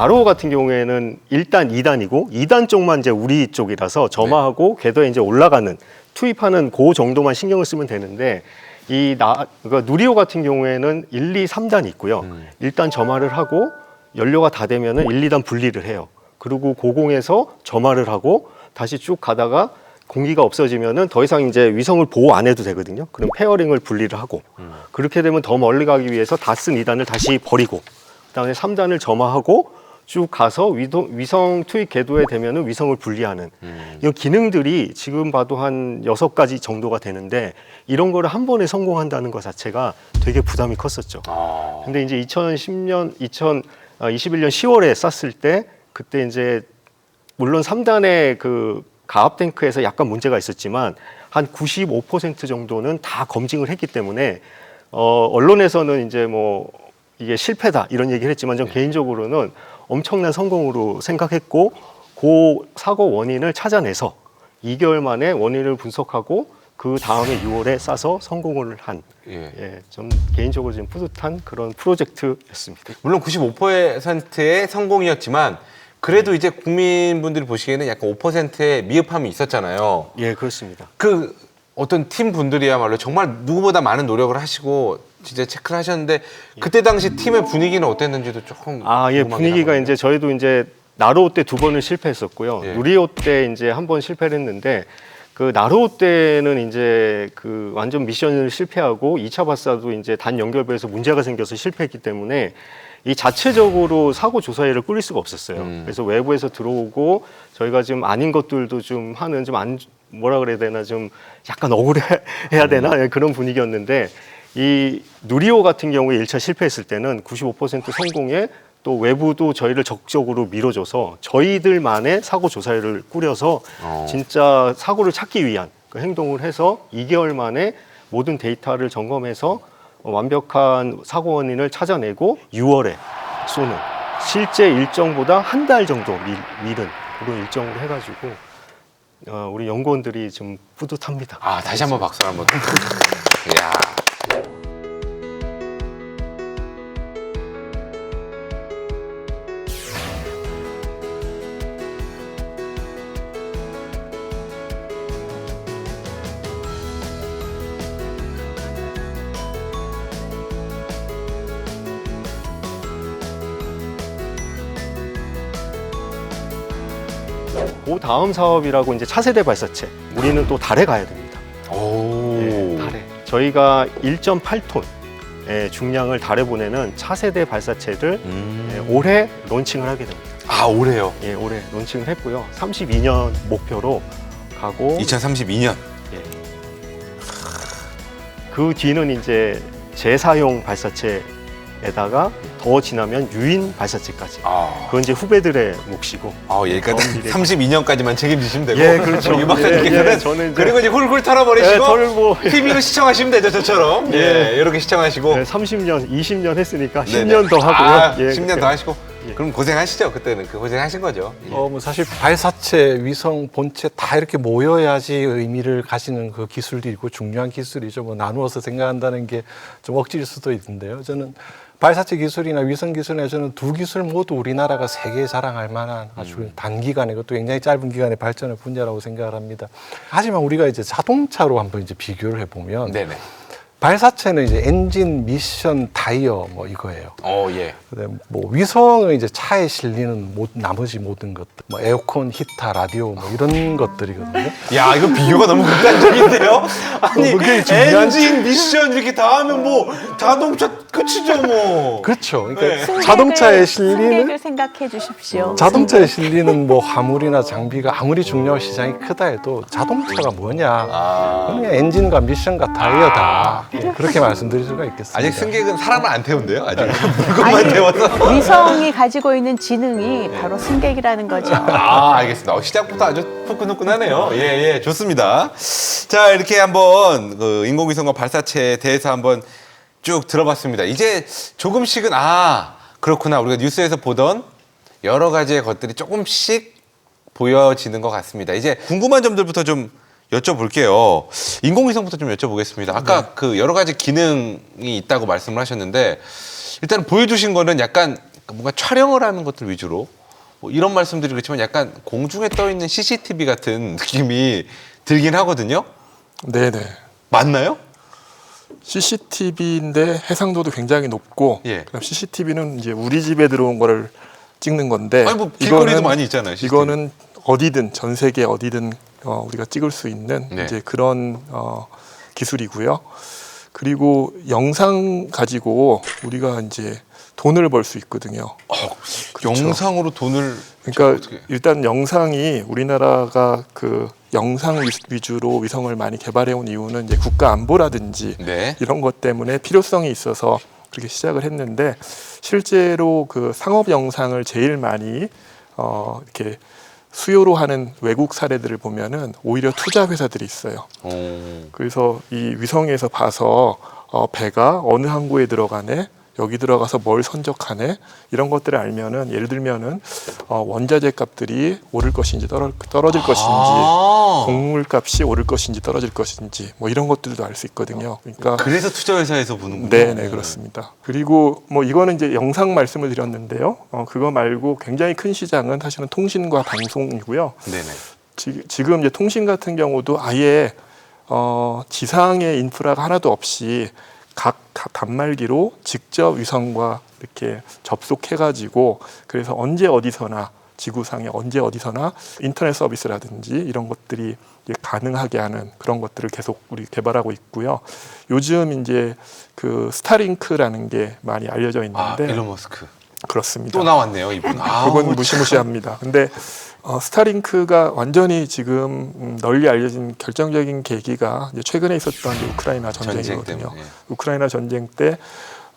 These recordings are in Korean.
나로 같은 경우에는 1단, 2단이고 2단 쪽만 이제 우리 쪽이라서 점화하고 궤도에 이제 올라가는 투입하는 그 정도만 신경을 쓰면 되는데 이 나, 그러니까 누리호 같은 경우에는 1, 2, 3단이 있고요. 일단 점화를 하고 연료가 다 되면은 1, 2단 분리를 해요. 그리고 고공에서 점화를 하고 다시 쭉 가다가 공기가 없어지면은 더 이상 이제 위성을 보호 안 해도 되거든요. 그럼 페어링을 분리를 하고 그렇게 되면 더 멀리 가기 위해서 다 쓴 2단을 다시 버리고 그다음에 3단을 점화하고 쭉 가서 위도, 위성 투입 궤도에 되면은 위성을 분리하는 이런 기능들이 지금 봐도 한 여섯 가지 정도가 되는데 이런 거를 한 번에 성공한다는 것 자체가 되게 부담이 컸었죠. 아. 근데 이제 2010년, 2021년 10월에 쐈을 때 그때 이제 물론 3단의 그 가압 탱크에서 약간 문제가 있었지만 한 95% 정도는 다 검증을 했기 때문에 어 언론에서는 이제 뭐 이게 실패다 이런 얘기를 했지만 전 개인적으로는 엄청난 성공으로 생각했고 그 사고 원인을 찾아내서 2개월 만에 원인을 분석하고 그 다음에 6월에 쏴서 성공을 한 예. 예, 좀 개인적으로 좀 뿌듯한 그런 프로젝트였습니다. 물론 95%의 성공이었지만 그래도 이제 국민분들이 보시기에는 약간 5%의 미흡함이 있었잖아요. 예, 그렇습니다. 그 어떤 팀 분들이야말로 정말 누구보다 많은 노력을 하시고 진짜 체크를 하셨는데 그때 당시 팀의 분위기는 어땠는지도 조금 아, 예, 궁금하긴 분위기가 하거든요. 이제 저희도 이제 나로호 때두 번을 실패했었고요. 예. 누리호 때 이제 한 번 실패를 했는데 그 나로호 때는 이제 그 완전 미션을 실패하고 2차 발사도 이제 단 연결부에서 문제가 생겨서 실패했기 때문에 이 자체적으로 사고 조사회를 꾸릴 수가 없었어요. 음. 그래서 외부에서 들어오고 저희가 좀 아닌 것들도 좀 하는 좀 안 뭐라 그래야 되나 좀 약간 억울해야 되나 음. 예, 그런 분위기였는데 이 누리호 같은 경우에 1차 실패했을 때는 95% 성공에 또 외부도 저희를 적극적으로 밀어줘서 저희들만의 사고 조사회를 꾸려서 어. 진짜 사고를 찾기 위한 그 행동을 해서 2개월 만에 모든 데이터를 점검해서 어, 완벽한 사고 원인을 찾아내고 6월에 쏘는 실제 일정보다 한 달 정도 밀, 밀은 그런 일정으로 해가지고 어, 우리 연구원들이 좀 뿌듯합니다. 아 다시 한번 박수 한번. 야. 다음 사업이라고 이제 차세대 발사체 우리는 또 달에 가야 됩니다. 오. 예, 달에 저희가 1.8톤 의 중량을 달에 보내는 차세대 발사체를 음. 예, 올해 론칭을 하게 됩니다. 아 올해요. 예, 올해 론칭을 했고요. 32년 목표로 가고 2032년. 예. 그 뒤는 이제 재사용 발사체 에다가 더 지나면 유인 발사체까지. 아. 그건 이제 후배들의 몫이고. 아 여기까지 먼 미래. 32년까지만 책임지시면 되고. 예, 그렇죠. 유 박사님께서는 예, 예, 저는 이제- 그리고 이제 훌훌 털어버리시고 예, 뭐 TV로 시청하시면 되죠, 저처럼. 예, 이렇게 시청하시고. 네, 30년, 20년 했으니까 네네. 10년 더 하고요. 아, 예, 10년 그렇게. 더 하시고. 예. 그럼 고생하시죠, 그때는. 그 고생하신 거죠. 예. 어, 뭐 사실 발사체, 위성, 본체 다 이렇게 모여야지 의미를 가지는 그 기술들이고 중요한 기술이죠. 뭐 나누어서 생각한다는 게 좀 억지일 수도 있는데요. 저는 발사체 기술이나 위성 기술이나 저는 두 기술 모두 우리나라가 세계에 자랑할 만한 아주 음. 단기간에 그것도 굉장히 짧은 기간에 발전할 분야라고 생각을 합니다. 하지만 우리가 이제 자동차로 한번 이제 비교를 해보면 네네. 발사체는 이제 엔진, 미션, 타이어 뭐 이거예요. 어, 예. 그다음 뭐 위성은 이제 차에 실리는 모, 나머지 모든 것들, 뭐 에어컨, 히터, 라디오 뭐 이런 것들이거든요. 야, 이거 비교가 너무 극단적인데요? 아니, 뭐 그게 중요한- 엔진, 미션 이렇게 다 하면 뭐 자동차 끝이죠, 뭐. 그렇죠. 그러니까 네. 승객을- 자동차에 실리는 승객을 생각해 주십시오. 자동차에 실리는 뭐 화물이나 장비가 아무리 중요한 시장이 크다 해도 자동차가 뭐냐? 아. 그냥 엔진과 미션과 타이어다. 예, 그렇게 말씀드릴 수가 있겠습니다. 아직 승객은 사람을 안 태운대요, 아직. 물건만 아니, 태워서. 위성이 가지고 있는 지능이 바로 승객이라는 거죠. 아, 알겠습니다. 어, 시작부터 아주 후끈후끈하네요. 예, 예, 좋습니다. 자, 이렇게 한번 그 인공위성과 발사체에 대해서 한번 쭉 들어봤습니다. 이제 조금씩은 아, 그렇구나. 우리가 뉴스에서 보던 여러 가지의 것들이 조금씩 보여지는 것 같습니다. 이제 궁금한 점들부터 좀 여쭤볼게요. 인공위성부터 좀 여쭤보겠습니다. 아까 네. 그 여러 가지 기능이 있다고 말씀을 하셨는데 일단 보여주신 거는 약간 뭔가 촬영을 하는 것들 위주로 뭐 이런 말씀드리고 있지만 약간 공중에 떠 있는 CCTV 같은 느낌이 들긴 하거든요. 네네. 맞나요? CCTV인데 해상도도 굉장히 높고, 예. 그다음 CCTV는 이제 우리 집에 들어온 거를 찍는 건데, 아니 뭐 길거리도 많이 있잖아요. CCTV. 이거는 어디든 전 세계 어디든 어, 우리가 찍을 수 있는 네. 이제 그런 어, 기술이고요. 그리고 영상 가지고 우리가 이제 돈을 벌 수 있거든요. 그렇죠. 영상으로 돈을 그러니까 일단 영상이 우리나라가 그 영상 위- 위주로 위성을 많이 개발해 온 이유는 이제 국가 안보라든지 네. 이런 것 때문에 필요성이 있어서 그렇게 시작을 했는데 실제로 그 상업 영상을 제일 많이 어 이렇게 수요로 하는 외국 사례들을 보면은 오히려 투자 회사들이 있어요. 어. 그래서 이 위성에서 봐서 어, 배가 어느 항구에 들어가네, 여기 들어가서 뭘 선적하네 이런 것들을 알면은 예를 들면은 어, 원자재 값들이 오를 것인지 떨어, 떨어질 것인지 아. 곡물 값이 오를 것인지 떨어질 것인지 뭐 이런 것들도 알 수 있거든요. 그러니까 그래서 투자 회사에서 보는군요. 네, 네 그렇습니다. 그리고 뭐 이거는 이제 영상 말씀을 드렸는데요. 어, 그거 말고 굉장히 큰 시장은 사실은 통신과 방송이고요. 네네. 지, 지금 이제 통신 같은 경우도 아예 어, 지상의 인프라가 하나도 없이 각, 각 단말기로 직접 위성과 이렇게 접속해가지고 그래서 언제 어디서나 지구상에 언제 어디서나 인터넷 서비스라든지 이런 것들이 가능하게 하는 그런 것들을 계속 우리 개발하고 있고요. 요즘 이제 그 스타링크라는 게 많이 알려져 아 있는데 일론 머스크 그렇습니다. 또 나왔네요 이분. 아, 그건 무시무시합니다. 근데 어, 스타링크가 완전히 지금 음, 널리 알려진 결정적인 계기가 최근에 있었던 우크라이나 전쟁 전쟁이거든요. 때문에. 우크라이나 전쟁 때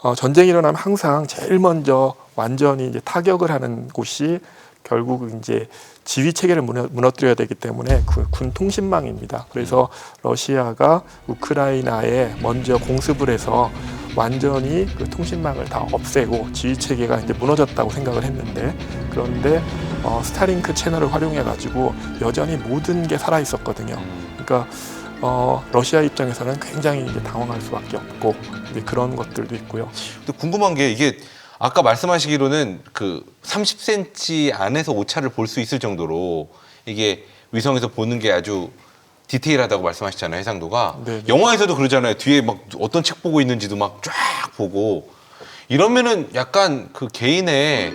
어, 전쟁이 일어나면 항상 제일 먼저 완전히 이제 타격을 하는 곳이 결국 이제 지휘 체계를 무너, 무너뜨려야 되기 때문에 그 군 통신망입니다. 그래서 러시아가 우크라이나에 먼저 공습을 해서 완전히 그 통신망을 다 없애고 지휘 체계가 이제 무너졌다고 생각을 했는데 그런데 어, 스타링크 채널을 활용해 가지고 여전히 모든 게 살아 있었거든요. 그러니까 어, 러시아 입장에서는 굉장히 이제 당황할 수밖에 없고 이제 그런 것들도 있고요. 근데 궁금한 게 이게 아까 말씀하시기로는 그 30cm 안에서 오차를 볼 수 있을 정도로 이게 위성에서 보는 게 아주 디테일하다고 말씀하셨잖아요 해상도가 네. 영화에서도 그러잖아요 뒤에 막 어떤 책 보고 있는지도 막 쫙 보고 이러면은 약간 그 개인의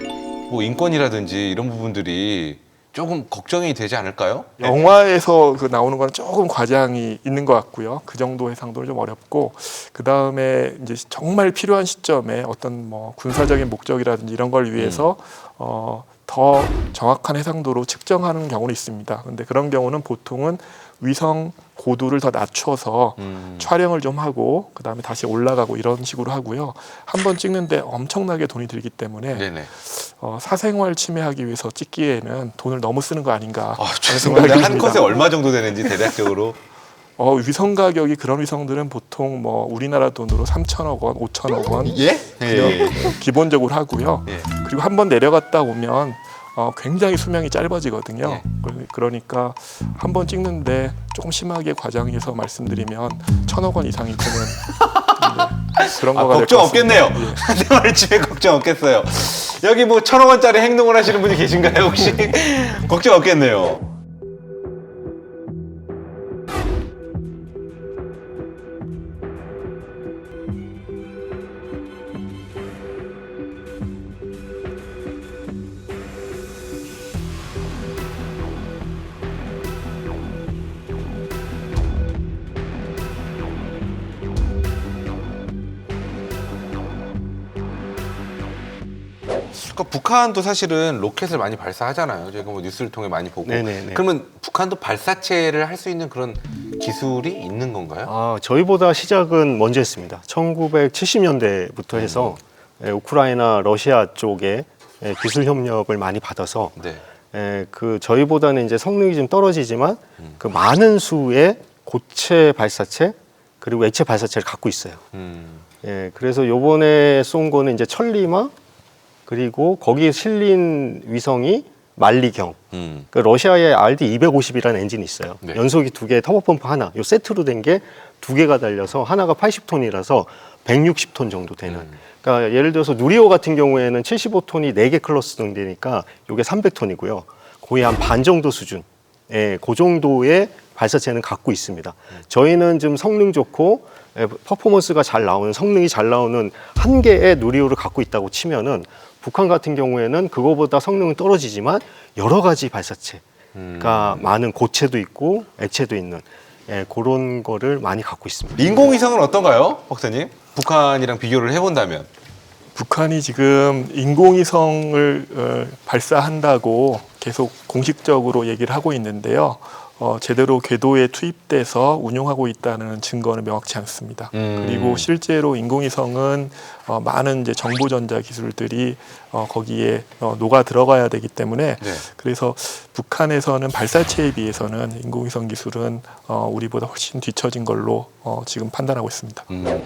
뭐 인권이라든지 이런 부분들이 조금 걱정이 되지 않을까요? 영화에서 그 나오는 건 조금 과장이 있는 것 같고요. 그 정도 해상도는 좀 어렵고 그 다음에 이제 정말 필요한 시점에 어떤 뭐 군사적인 목적이라든지 이런 걸 위해서 어, 더 정확한 해상도로 측정하는 경우는 있습니다. 근데 그런 경우는 보통은 위성 고도를 더 낮춰서 음. 촬영을 좀 하고 그 다음에 다시 올라가고 이런 식으로 하고요. 한 번 찍는데 엄청나게 돈이 들기 때문에 네네. 어, 사생활 침해하기 위해서 찍기에는 돈을 너무 쓰는 거 아닌가 아. 생각이 한. 컷에 얼마 정도 되는지 대략적으로 어, 위성 가격이 그런 위성들은 보통 뭐 우리나라 돈으로 3천억 원, 5천억 원 예? 예. 기본적으로 하고요. 예. 그리고 한 번 내려갔다 오면 어, 굉장히 수명이 짧아지거든요. 예. 그- 그러니까 한 번 찍는데 조금 심하게 과장해서 말씀드리면 천억 원 이상이 드는 네, 그런 아, 거가 될 걱정 것 같습니다. 없겠네요. 생활 집에 걱정 없겠어요. 여기 뭐 천억 원짜리 행동을 하시는 분이 계신가요 혹시? 걱정 없겠네요. 그러니까 북한도 사실은 로켓을 많이 발사하잖아요. 저희가 뭐 뉴스를 통해 많이 보고. 네네네. 그러면 북한도 발사체를 할 수 있는 그런 기술이 있는 건가요? 아, 저희보다 시작은 먼저 했습니다. 1970년대부터 해서 예, 우크라이나, 러시아 쪽에 예, 기술 협력을 많이 받아서 네. 예, 그 저희보다는 이제 성능이 좀 떨어지지만 그 많은 수의 고체 발사체 그리고 액체 발사체를 갖고 있어요. 음. 예, 그래서 요번에 쏜 거는 이제 천리마 그리고 거기에 실린 위성이 만리경. 음. 그 러시아의 RD 250이라는 엔진이 있어요. 네. 연소기 두 개, 터보 펌프 하나. 요 세트로 된 게 두 개가 달려서 하나가 80톤이라서 160톤 정도 되는. 음. 그러니까 예를 들어서 누리호 같은 경우에는 75톤이 4개 클러스 등되니까 이게 300톤이고요. 거의 한 반 정도 수준. 예, 그 정도의 발사체는 갖고 있습니다. 저희는 좀 성능 좋고 예, 퍼포먼스가 잘 나오는 성능이 잘 나오는 한 개의 누리호를 갖고 있다고 치면은 북한 같은 경우에는 그거보다 성능은 떨어지지만 여러 가지 발사체가 많은 고체도 있고 액체도 있는 예, 그런 거를 많이 갖고 있습니다. 인공위성은 어떤가요, 박사님? 북한이랑 비교를 해본다면. 북한이 지금 인공위성을 어, 발사한다고 계속 공식적으로 얘기를 하고 있는데요. 어, 제대로 궤도에 투입돼서 운용하고 있다는 증거는 명확치 않습니다. 음. 그리고 실제로 인공위성은 어, 많은 이제 정보 전자 기술들이 어, 거기에 어, 녹아 들어가야 되기 때문에 네. 그래서 북한에서는 발사체에 비해서는 인공위성 기술은 어, 우리보다 훨씬 뒤처진 걸로 어, 지금 판단하고 있습니다. 음.